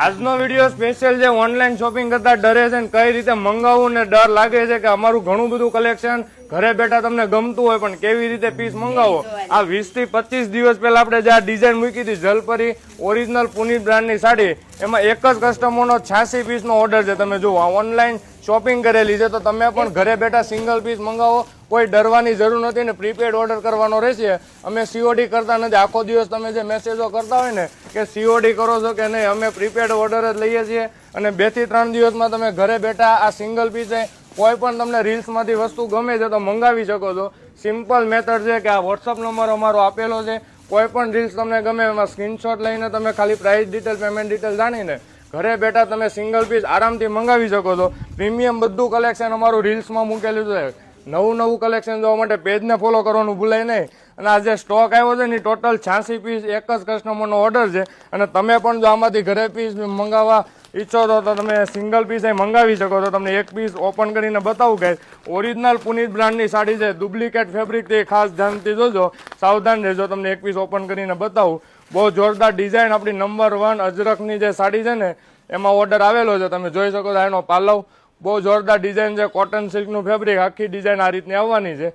આજનો video special જે online shopping કરતા ડરે છે ને કઈ રીતે મંગાવવું ને ડર લાગે છે કે અમારું ઘણું બધું કલેક્શન ઘરે બેઠા તમને ગમતું હોય પણ કેવી રીતે પીસ મંગાવો? આ વીસથી પચીસ દિવસ પહેલા આપણે જે આ ડિઝાઇન મૂકી હતી જલપરી ઓરિજિનલ પુનીત બ્રાન્ડની સાડી એમાં એક જ કસ્ટમરનો છ્યાસી પીસનો ઓર્ડર છે. તમે જુઓ ઓનલાઈન શોપિંગ કરેલી છે તો તમે પણ ઘરે બેઠા સિંગલ પીસ મંગાવો કોઈ ડરવાની જરૂર નથી ને પ્રીપેડ ઓર્ડર કરવાનો રહેશે. અમે સીઓડી કરતા નથી. આખો દિવસ તમે જે મેસેજો કરતા હોય ને કે સીઓડી કરો છો કે નહીં, અમે પ્રીપેડ ઓર્ડર જ લઈએ છીએ. અને બેથી ત્રણ દિવસમાં તમે ઘરે બેઠા આ સિંગલ પીસ કોઈ પણ તમને રીલ્સમાંથી વસ્તુ ગમે છે તો મંગાવી શકો છો. સિમ્પલ મેથડ છે કે આ વોટ્સઅપ નંબર અમારો આપેલો છે. કોઈ પણ રીલ્સ તમને ગમે એમાં સ્ક્રીનશોટ લઈને તમે ખાલી પ્રાઇસ ડિટેલ પેમેન્ટ ડિટેલ જાણીને ઘરે બેઠા તમે સિંગલ પીસ આરામથી મંગાવી શકો છો. પ્રીમિયમ બધું કલેક્શન અમારું રીલ્સમાં મૂકેલું છે. નવું નવું કલેક્શન જોવા માટે પેજને ફોલો કરવાનું ભૂલાય નહીં. અને આ જે સ્ટોક આવ્યો છે ને ટોટલ છ્યાસી પીસ એક જ કસ્ટમરનો ઓર્ડર છે. અને તમે પણ જો આમાંથી ઘરે પીસ મંગાવવા ઈચ્છો તો તમે સિંગલ પીસ એ મંગાવી શકો છો. તમને એક પીસ ઓપન કરીને બતાવું કે ઓરિજિનલ પુનીત બ્રાન્ડની સાડી છે ડુપ્લિકેટ ફેબ્રિકથી ખાસ ધ્યાનથી જોજો. સાવધાન રહેજો, તમને એક પીસ ઓપન કરીને બતાવું. બહુ જોરદાર ડિઝાઇન આપણી નંબર વન અજરકની જે સાડી છે ને, એમાં ઓર્ડર આવેલો છે. તમે જોઈ શકો છો એનો પાલવ બહુ જોરદાર ડિઝાઇન છે. કોટન સિલ્કનું ફેબ્રિક આખી ડિઝાઇન આ રીતની આવવાની છે.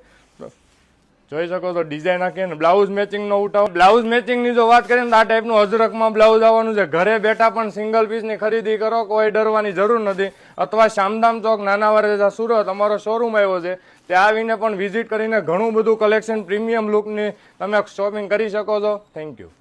જોઈ શકો તો ડિઝાઇન આખી ને બ્લાઉઝ મેચિંગનો ઉઠાવ. બ્લાઉઝ મેચિંગની જો વાત કરીએ તો આ ટાઈપનું અજરકમાં બ્લાઉઝ આવવાનું છે. ઘરે બેઠા પણ સિંગલ પીસની ખરીદી કરો, કોઈ ડરવાની જરૂર નથી. અથવા શામધામ ચોક નાના વરજા સુરત અમારો શોરૂમ આવ્યો છે. ત્યાં આવીને પણ વિઝિટ કરીને ઘણું બધું કલેક્શન પ્રીમિયમ લુકની તમે શોપિંગ કરી શકો છો. Thank you